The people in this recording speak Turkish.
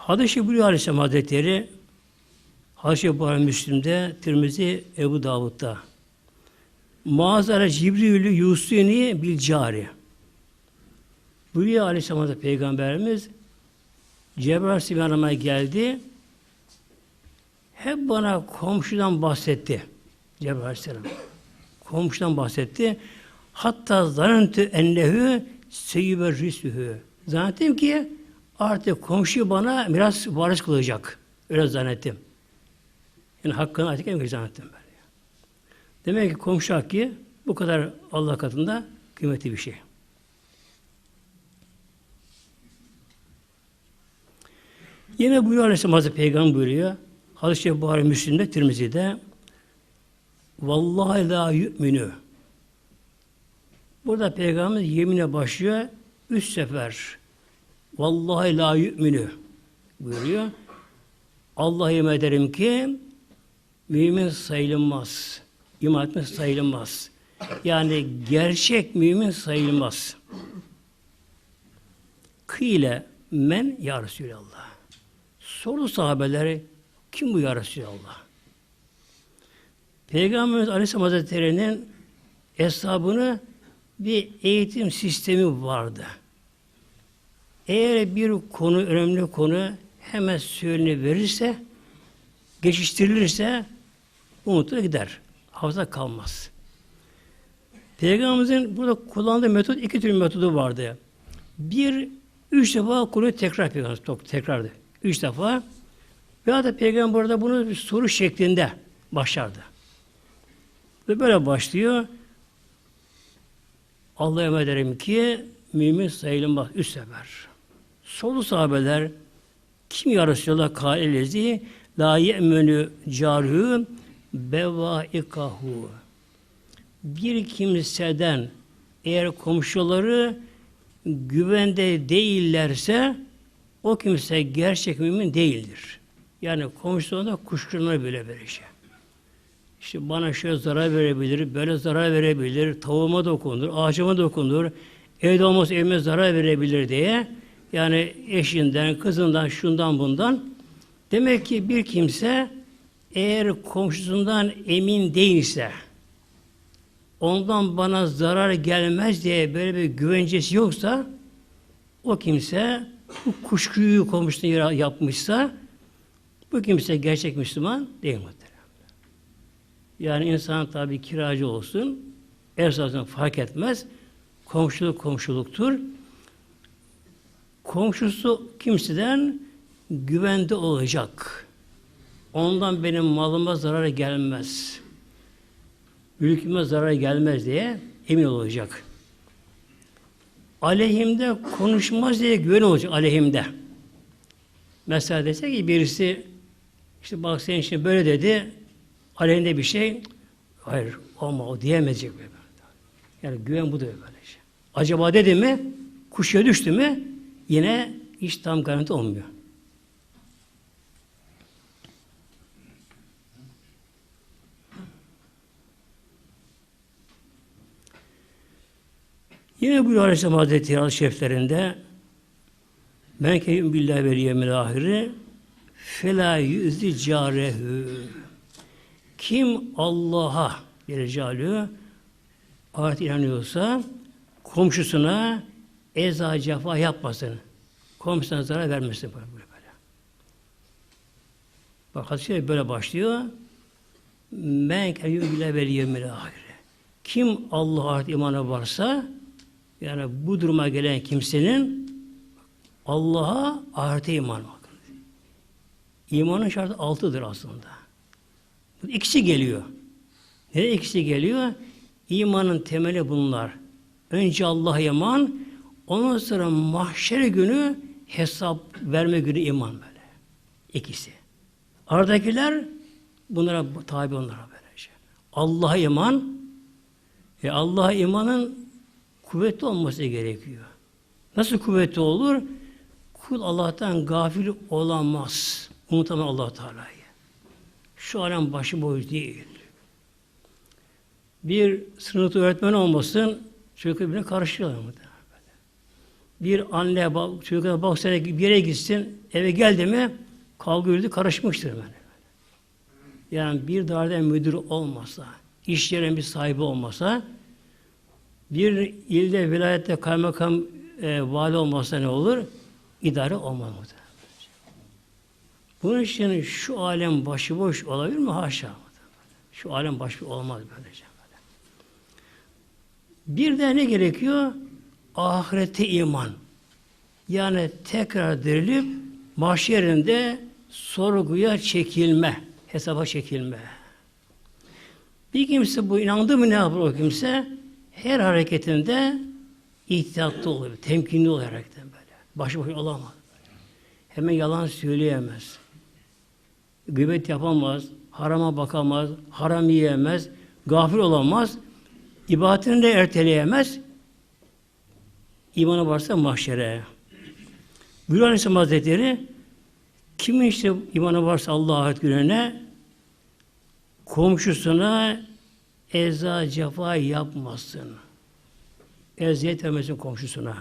Hadis-i Bülü Aleyhisselam Hazretleri Hadis-i Buhari Müslim'de, Tirmizi, Ebu Davud'da. Muazzara Cibrilü Yusuni bil cari. Buyuruyor Aleyhisselam Hazretleri Peygamberimiz Cebrail Aleyhisselam'a geldi. Hep bana komşudan bahsetti. Cebrail Aleyhisselam. Komşudan bahsetti. Hatta zannetü ennehu seyyübe risühü. Zannettim ki artık komşu bana biraz varis kılacak. Öyle zannettim. Yani hakkını artık en zannettim ben. Demek ki komşu hakkı bu kadar Allah katında kıymetli bir şey. Yine buyuruyor Aleyhisselam Hazreti Peygamber buyuruyor. Hadis-i Şerif Buhari Müslim'de, Tirmizi'de Vallahi la yu'minu Burada Peygamberimiz yemine başlıyor. Üç sefer Vallahi la yu'minu buyuruyor. Allah yemin ederim ki mümin sayılmaz. İman etmez sayılmaz. Yani gerçek mümin sayılmaz. Kıyle men ya Resulallah. Soru sahabeleri kim bu ya Resulallah? Peygamberimiz Aleyhisselam Hazretleri'nin hesabını bir eğitim sistemi vardı. Eğer bir konu, önemli konu hemen söyleni verirse, geçiştirilirse unutur gider. Hafıza kalmaz. Peygamberimizin burada kullandığı metot iki tür metodu vardı. Bir, üç defa konuyu tekrar Peygamberimiz tekrardı. Üç defa. Veya da Peygamber burada bunu bir soru şeklinde başlardı. Ve böyle başlıyor. Allah'a ederim ki mümin sayılmaz üç sefer. Solu sahabeler kim ya Resulallah kâlelezi la ye'menü carhü bevaikahu bir kimseden eğer komşuları güvende değillerse o kimse gerçek mümin değildir. Yani komşularına kuşkularına böyle verecek. İşte bana şöyle zarar verebilir, böyle zarar verebilir, tavuğuma dokunur, ağacıma dokunur, evde olmaz evime zarar verebilir diye yani eşinden, kızından, şundan bundan demek ki bir kimse eğer komşusundan emin değilse ondan bana zarar gelmez diye böyle bir güvencesi yoksa o kimse bu kuşkuyu komşusuna yapmışsa bu kimse gerçek Müslüman değil mi? Yani insan tabi kiracı olsun, esasında fark etmez. Komşuluk komşuluktur. Komşusu kimseden güvende olacak. Ondan benim malıma zarar gelmez. Mülküme zarar gelmez diye emin olacak. Aleyhimde konuşmaz diye güven olacak aleyhimde. Mesela dese ki birisi işte bak senin için böyle dedi, aleyhinde bir şey, hayır olma o diyemeyecek böyle. Yani güven bu da böyle şey. Acaba dedi mi, kuşya düştü mü, yine hiç tam garanti olmuyor. Yine bu Aleyhisselam Hazretleri Hadis-i Şeriflerinde ben keyim billahi vel yemil ahiri felâ yüzdi cârehü kim Allah'a Celle ayet inanıyorsa komşusuna eza cefa yapmasın. Komşusuna zarar vermesin. Böyle böyle. Bak hadis böyle başlıyor. Men keyü bile vel yemil ahire. Kim Allah'a ait imanı varsa yani bu duruma gelen kimsenin Allah'a ahirete iman bakın. İmanın şartı altıdır aslında. İkisi geliyor. Nereye ikisi geliyor? İmanın temeli bunlar. Önce Allah'a iman, ondan sonra mahşer günü hesap verme günü iman böyle. İkisi. Aradakiler bunlara tabi onlara böylece. Allah'a iman ve Allah'a imanın kuvvetli olması gerekiyor. Nasıl kuvvetli olur? Kul Allah'tan gafil olamaz. Unutamaz Allah Teala'yı. Şu alem başıboş değil. Bir sınıfta öğretmen olmasın, çocuk birbirine karışıyorlar mı? Bir anne bak, çocuklara bak sene bir yere gitsin, eve geldi mi kavga yürüdü karışmıştır yani. Yani bir dairede müdür olmasa, iş yerinin bir sahibi olmasa, bir ilde vilayette kaymakam e, vali olmasa ne olur? İdare olmaz muhtemelen. Bunun için şu alem başıboş olabilir mi? Haşa. Şu alem başıboş olmaz böylece. Bir de ne gerekiyor? Ahirete iman. Yani tekrar dirilip mahşerinde sorguya çekilme, hesaba çekilme. Bir kimse bu inandı mı ne yapar o kimse? Her hareketinde ihtiyatlı olur, temkinli hareketten böyle. Başıboş olamaz. Hemen yalan söyleyemez. Gıybet yapamaz, harama bakamaz, haram yiyemez, gafil olamaz, ibadetini de erteleyemez. İmanı varsa mahşere. Buyuruyor Aleyhisselam Hazretleri, kimin işte imanı varsa Allah'a ahiret gününe, komşusuna eza cefa yapmasın. Eziyet vermesin komşusuna.